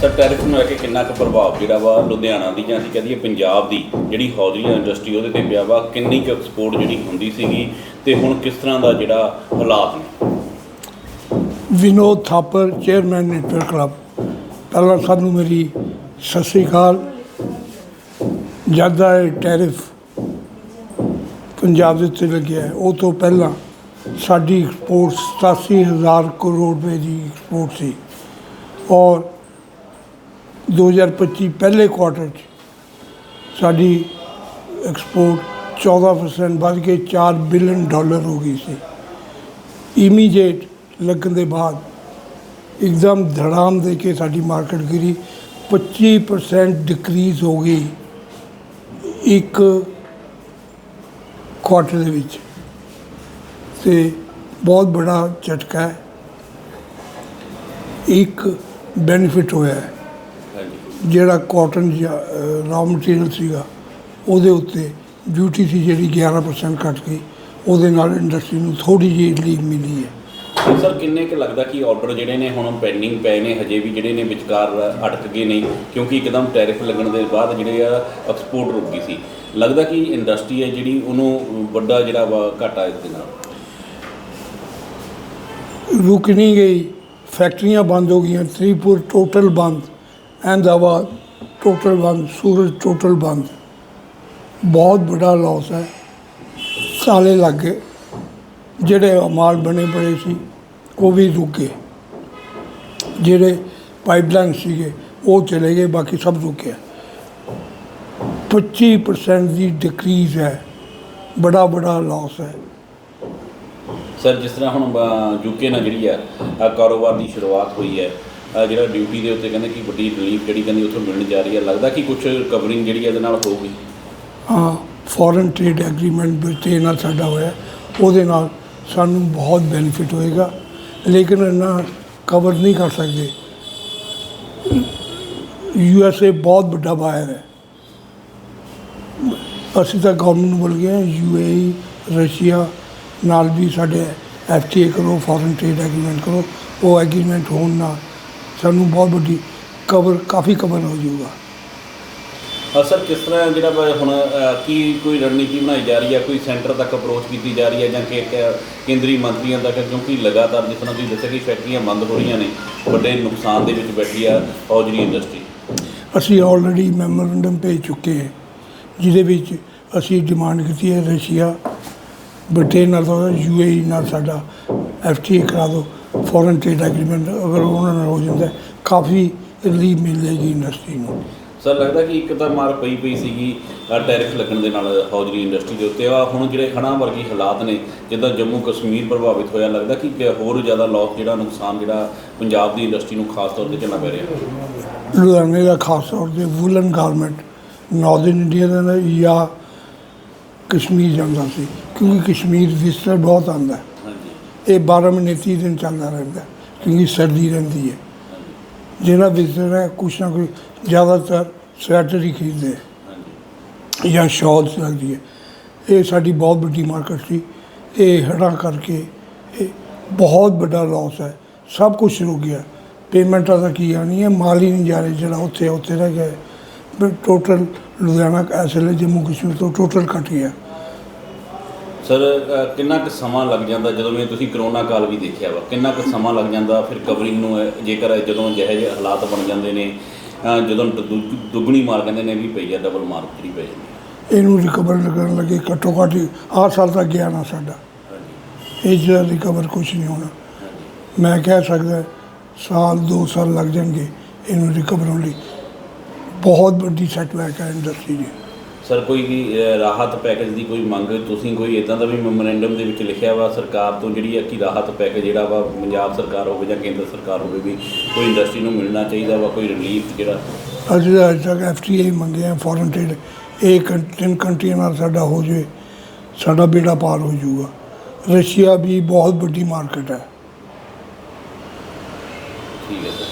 Sir tariff ਨੂੰ ਲੈ ਕੇ ਕਿੰਨਾ ਕੁ ਪ੍ਰਭਾਵ ਜਿਹੜਾ ਵਾ ਲੁਧਿਆਣਾ ਦੀ ਜਾਂ ਅਸੀਂ ਕਹਦੀਏ ਪੰਜਾਬ ਦੀ ਜਿਹੜੀ ਹੌਜ਼ਰੀਆਂ ਇੰਡਸਟਰੀ ਉਹਦੇ ਤੇ ਪਿਆ ਵਾ, ਕਿੰਨੀ ਕੁ ਐਕਸਪੋਰਟ ਜਿਹੜੀ ਹੁੰਦੀ ਸੀਗੀ ਤੇ ਹੁਣ ਕਿਸ ਤਰ੍ਹਾਂ ਦਾ ਜਿਹੜਾ ਹਾਲਾਤ ਨੇ? Vinod Thapar, chairman network club. ਪਹਿਲਾਂ ਸਾਨੂੰ ਮੇਰੀ ਸਤਿ ਸ੍ਰੀ ਅਕਾਲ। ਜਦ ਦਾ ਟੈਰਿਫ ਪੰਜਾਬ ਦੇ ਉੱਤੇ ਲੱਗਿਆ ਉਹ ਤੋਂ ਪਹਿਲਾਂ ਸਾਡੀ ਐਕਸਪੋਰਟ 87000 ਕਰੋੜ ਰੁਪਏ ਦੀ ਐਕਸਪੋਰਟ ਸੀ। ਔਰ 2025 ਪਹਿਲੇ ਕੁਆਟਰ 'ਚ ਸਾਡੀ ਐਕਸਪੋਰਟ 14% ਵੱਧ ਕੇ 4 ਬਿਲੀਅਨ ਡਾਲਰ ਹੋ ਗਈ ਸੀ। ਇਮੀਡੀਏਟ ਲੱਗਣ ਦੇ ਬਾਅਦ ਇੱਕਦਮ ਧੜਾਮ ਦੇ ਕੇ ਸਾਡੀ ਮਾਰਕੀਟ ਗਿਰੀ। 25% ਡਿਕਰੀਜ਼ ਹੋ ਗਈ ਇੱਕ ਕੁਆਟਰ ਦੇ ਵਿੱਚ। ਤੇ ਬਹੁਤ ਬੜਾ ਝਟਕਾ ਹੈ। ਇੱਕ ਬੈਨੀਫਿਟ ਹੋਇਆ ਹੈ। ਜਿਹੜਾ ਕਾਟਨ ਰਾ ਮਟੀਰੀਅਲ ਸੀਗਾ ਉਹਦੇ ਉੱਤੇ ਡਿਊਟੀ ਸੀ ਜਿਹੜੀ 11% ਘਟ ਗਈ। ਉਹਦੇ ਨਾਲ ਇੰਡਸਟਰੀ ਨੂੰ ਥੋੜੀ ਜਿਹੀ ਰਿਲੀਫ ਮਿਲੀ ਹੈ। ਸਰ ਕਿੰਨੇ ਕੁ ਲੱਗਦਾ ਕਿ ਆਰਡਰ ਜਿਹੜੇ ਨੇ ਹੁਣ ਪੈਂਡਿੰਗ ਪਏ ਨੇ ਹਜੇ ਵੀ ਜਿਹੜੇ ਨੇ ਵਿਚਕਾਰ ਅਟਕ ਗਏ ਨੇ? ਕਿਉਂਕਿ ਇੱਕਦਮ ਟੈਰਿਫ ਲੱਗਣ ਦੇ ਬਾਅਦ ਜਿਹੜੇ ਆ ਐਕਸਪੋਰਟ ਰੁਕ ਗਈ ਸੀ। ਲੱਗਦਾ ਕਿ ਇੰਡਸਟਰੀ ਹੈ ਜਿਹੜੀ ਉਹਨੂੰ ਵੱਡਾ ਜਿਹੜਾ ਘਾਟਾ ਇਸ ਦੇ ਨਾਲ? ਰੁਕ ਨਹੀਂ ਗਈ। ਫੈਕਟਰੀਆਂ ਬੰਦ ਹੋ ਗਈਆਂ। ਤ੍ਰਿਪੁਰ ਟੋਟਲ ਬੰਦ। ਅਹਿਮਦਾਬਾਦ ਟੋਟਲ ਬੰਦ, ਸੂਰਜ ਟੋਟਲ ਬੰਦ। ਬਹੁਤ ਵੱਡਾ ਲਾਸ ਹੈ। ਸਾਲੇ ਲੱਗ ਗਏ ਜਿਹੜੇ ਮਾਲ ਬਣੇ ਪੜੇ ਸੀ, ਉਹ ਵੀ ਰੁਕ। ਗਏ ਜਿਹੜੇ ਪਾਈਪਲਾਈਨ ਸੀਗੇ, ਉਹ ਚਲੇ ਗਏ, ਬਾਕੀ ਸਭ ਰੁਕਿਆ। 25% ਦੀ ਡਿਕਰੀਜ਼ ਹੈ। ਬੜਾ ਬੜਾ ਲਾਸ ਹੈ। ਸਰ ਜਿਸ ਤਰ੍ਹਾਂ ਹੁਣ ਯੂਕੇ ਨਾਲ ਜਿਹੜੀ ਆ ਕਾਰੋਬਾਰ ਦੀ ਸ਼ੁਰੂਆਤ ਹੋਈ ਹੈ ਜਿਹੜਾ ਡਿਊਟੀ ਦੇ ਉੱਤੇ ਕਹਿੰਦੇ ਕਿ ਵੱਡੀ ਰਿਲੀਫ ਜਿਹੜੀ ਕਹਿੰਦੀ ਉੱਥੋਂ ਮਿਲਣ ਜਾ ਰਹੀ ਹੈ, ਲੱਗਦਾ ਕਿ ਕੁਝ ਕਵਰਿੰਗ ਜਿਹੜੀ ਇਹਦੇ ਨਾਲ ਹੋਊਗੀ? ਹਾਂ ਫੋਰਨ ਟ੍ਰੇਡ ਐਗਰੀਮੈਂਟ ਬ੍ਰਿਟੇਨ ਨਾਲ ਸਾਡਾ ਹੋਇਆ, ਉਹਦੇ ਨਾਲ ਸਾਨੂੰ ਬਹੁਤ ਬੈਨੀਫਿਟ ਹੋਏਗਾ, ਲੇਕਿਨ ਇਹਨਾਂ ਕਵਰ ਨਹੀਂ ਕਰ ਸਕਦੇ। ਯੂ ਐਸ ਏ ਬਹੁਤ ਵੱਡਾ ਬਾਇਰ ਹੈ। ਅਸੀਂ ਤਾਂ ਗਵਰਨਮੈਂਟ ਨੂੰ ਬੋਲ ਗਏ ਯੂ ਏ ਰਸ਼ੀਆ ਨਾਲ ਵੀ ਸਾਡੇ ਐਫ ਟੀ ਏ ਕਰੋ ਫੋਰਨ ਟ੍ਰੇਡ ਐਗਰੀਮੈਂਟ ਕਰੋ, ਉਹ ਐਗਰੀਮੈਂਟ ਹੋਣ ਨਾਲ ਸਾਨੂੰ ਬਹੁਤ ਵੱਡੀ ਕਵਰ ਕਾਫੀ ਕਵਰ ਹੋ ਜਾਊਗਾ। ਹਾਂ ਸਰ ਕਿਸ ਤਰ੍ਹਾਂ ਜਿਹੜਾ ਵਾ ਹੁਣ ਅਹ, ਕੀ ਕੋਈ ਰਣਨੀਤੀ ਬਣਾਈ ਜਾ ਰਹੀ ਹੈ? ਕੋਈ ਸੈਂਟਰ ਤੱਕ ਅਪਰੋਚ ਕੀਤੀ ਜਾ ਰਹੀ ਹੈ ਜਾਂ ਕਿ ਕਿ ਕੇਂਦਰੀ ਮੰਤਰੀਆਂ ਤੱਕ? ਕਿਉਂਕਿ ਲਗਾਤਾਰ ਜਿਸ ਤਰ੍ਹਾਂ ਤੁਸੀਂ ਦੱਸਿਆ ਕਿ ਫੈਕਟਰੀਆਂ ਬੰਦ ਹੋ ਰਹੀਆਂ ਨੇ ਵੱਡੇ ਨੁਕਸਾਨ ਦੇ ਵਿੱਚ ਬੈਠੀ ਆ ਹੌਜ਼ਰੀ ਇੰਡਸਟਰੀ ਅਸੀਂ ਆਲਰੇਡੀ ਮੈਮੋਰੈਂਡਮ ਭੇਜ ਚੁੱਕੇ ਹਾਂ ਜਿਹਦੇ ਵਿੱਚ ਅਸੀਂ ਡਿਮਾਂਡ ਕੀਤੀ ਹੈ ਰਸ਼ੀਆ ਬ੍ਰਿਟੇਨ ਨਾਲ ਤਾਂ ਯੂਏਈ ਨਾਲ ਸਾਡਾ ਐਫਟੀਏ ਕਰਾ ਦਿਓ ਫੋਰਨ ਟ੍ਰੇਡ ਐਗਰੀਮੈਂਟ ਅਗਰ ਉਹਨਾਂ ਨਾਲ ਹੋ ਜਾਂਦਾ ਕਾਫੀ ਰਿਲੀਫ ਮਿਲ ਜਾਏਗੀ ਇੰਡਸਟਰੀ ਨੂੰ। ਸਰ ਲੱਗਦਾ ਕਿ ਇੱਕ ਤਾਂ ਮਾਰ ਪਈ ਪਈ ਸੀਗੀ ਟੈਰਿਫ ਲੱਗਣ ਦੇ ਨਾਲ ਹੌਜ਼ਰੀ ਇੰਡਸਟਰੀ ਦੇ ਉੱਤੇ ਆ ਹੁਣ ਜਿਹੜੇ ਹੜ੍ਹਾਂ ਵਰਗੀ ਹਾਲਾਤ ਨੇ ਜਿੱਦਾਂ ਜੰਮੂ ਕਸ਼ਮੀਰ ਪ੍ਰਭਾਵਿਤ ਹੋਇਆ ਲੱਗਦਾ ਕਿ ਹੋਰ ਜ਼ਿਆਦਾ ਲਾਸ ਜਿਹੜਾ ਨੁਕਸਾਨ ਜਿਹੜਾ ਪੰਜਾਬ ਦੀ ਇੰਡਸਟਰੀ ਨੂੰ ਖਾਸ ਤੌਰ ਤੇ ਝੱਲਣਾ ਪੈ ਰਿਹਾ। ਲੁਧਿਆਣੇ ਦਾ ਖਾਸ ਤੌਰ ਤੇ ਵੂਲਨ ਗਾਰਮੈਂਟ ਨਾਰਥਰਨ ਇੰਡੀਆ ਦਾ ਜਾਂ ਕਸ਼ਮੀਰ ਜਾਂਦਾ ਸੀ ਕਿਉਂਕਿ ਕਸ਼ਮੀਰ ਵਿਜ਼ਟਰ ਬਹੁਤ ਆਉਂਦਾ ਇਹ 12 ਮਹੀਨੇ 30 ਦਿਨ ਚੱਲਦਾ ਰਹਿੰਦਾ ਕਿਉਂਕਿ ਸਰਦੀ ਰਹਿੰਦੀ ਹੈ। ਜਿਹੜਾ ਵਿਜ਼ਟਰ ਹੈ ਕੁਛ ਨਾ ਕੁਛ ਜ਼ਿਆਦਾਤਰ ਸਵੈਟਰ ਹੀ ਖਰੀਦਦੇ ਜਾਂ ਸ਼ਾਲਸ ਲੱਗਦੀ ਹੈ। ਇਹ ਸਾਡੀ ਬਹੁਤ ਵੱਡੀ ਮਾਰਕੀਟ ਸੀ। ਇਹ ਹੜ੍ਹਾਂ ਕਰਕੇ ਇਹ ਬਹੁਤ ਵੱਡਾ ਲਾਸ ਹੈ। ਸਭ ਕੁਝ ਰੁਕ ਗਿਆ। ਪੇਮੈਂਟਾਂ ਦਾ ਕੀ ਆਣੀ ਹੈ। ਮਾਲ ਹੀ ਨਹੀਂ ਜਾ ਰਿਹਾ ਜਿਹੜਾ ਉੱਥੇ ਉੱਥੇ ਰਹਿ ਗਿਆ ਟੋਟਲ ਲੁਧਿਆਣਾ ਇਸ ਵੇਲੇ ਜੰਮੂ ਕਸ਼ਮੀਰ ਤੋਂ ਟੋਟਲ ਕੱਟ ਗਿਆ। ਸਰ ਕਿੰਨਾ ਕੁ ਸਮਾਂ ਲੱਗ ਜਾਂਦਾ ਜਦੋਂ ਵੀ ਤੁਸੀਂ ਕਰੋਨਾ ਕਾਲ ਵੀ ਦੇਖਿਆ ਵਾ? ਕਿੰਨਾ ਕੁ ਸਮਾਂ ਲੱਗ ਜਾਂਦਾ ਫਿਰ ਕਵਰਿੰਗ ਨੂੰ ਜੇਕਰ ਜਦੋਂ ਜਿਹੇ ਜਿਹੇ ਹਾਲਾਤ ਬਣ ਜਾਂਦੇ ਨੇ ਅ, ਜਦੋਂ ਦੁ- ਦੁੱਗਣੀ ਮਾਰ ਕਹਿੰਦੇ ਨੇ ਵੀ ਪਈ ਆ ਡਬਲ ਮਾਰ ਜਿਹੜੀ ਪਈ ਜਾਂਦੀ। ਇਹਨੂੰ ਰਿਕਵਰ ਕਰਨ ਲੱਗੇ ਘੱਟੋ ਘੱਟ ਆਹ ਸਾਲ ਤੱਕ ਗਿਆ ਨਾ ਸਾਡਾ। ਇਹ ਜਿਹੜਾ ਰਿਕਵਰ ਕੁਝ ਨਹੀਂ ਹੋਣਾ। ਮੈਂ ਕਹਿ ਸਕਦਾ ਸਾਲ ਦੋ ਸਾਲ ਲੱਗ ਜਾਣਗੇ ਇਹਨੂੰ ਰਿਕਵਰ ਹੋਣ ਲਈ। ਬਹੁਤ ਵੱਡੀ ਸੈਟਬੈਕ ਹੈ ਇੰਡਸਟਰੀ ਦੀ। ਸਰ ਕੋਈ ਵੀ ਰਾਹਤ ਪੈਕੇਜ ਦੀ ਕੋਈ ਮੰਗ ਤੁਸੀਂ ਕੋਈ ਇਦਾਂ ਦਾ ਵੀ ਮੈਮੋਰੈਂਡਮ ਦੇ ਵਿੱਚ ਲਿਖਿਆ ਵਾ ਸਰਕਾਰ ਤੋਂ ਜਿਹੜੀ ਹੈ ਕਿ ਰਾਹਤ ਪੈਕੇਜ ਜਿਹੜਾ ਵਾ ਪੰਜਾਬ ਸਰਕਾਰ ਹੋਵੇ ਜਾਂ ਕੇਂਦਰ ਸਰਕਾਰ ਹੋਵੇ ਵੀ ਕੋਈ ਇੰਡਸਟਰੀ ਨੂੰ ਮਿਲਣਾ ਚਾਹੀਦਾ ਵਾ ਕੋਈ ਰਿਲੀਫ ਜਿਹੜਾ? ਅੱਜ ਦਾ ਅੱਜ ਤੱਕ ਐਫਟੀਏ ਮੰਗੇ ਆ ਫੋਰਨ ਟ੍ਰੇਡ ਇਹ ਕੰ- ਤਿੰਨ ਕੰਟਰੀਆਂ ਨਾਲ ਸਾਡਾ ਹੋ ਜਾਵੇ ਸਾਡਾ ਬੇੜਾ ਪਾਰ ਹੋ ਜਾਊਗਾ। ਰਸ਼ੀਆ ਵੀ ਬਹੁਤ ਵੱਡੀ ਮਾਰਕੀਟ ਹੈ। ਠੀਕ ਹੈ ਸਰ।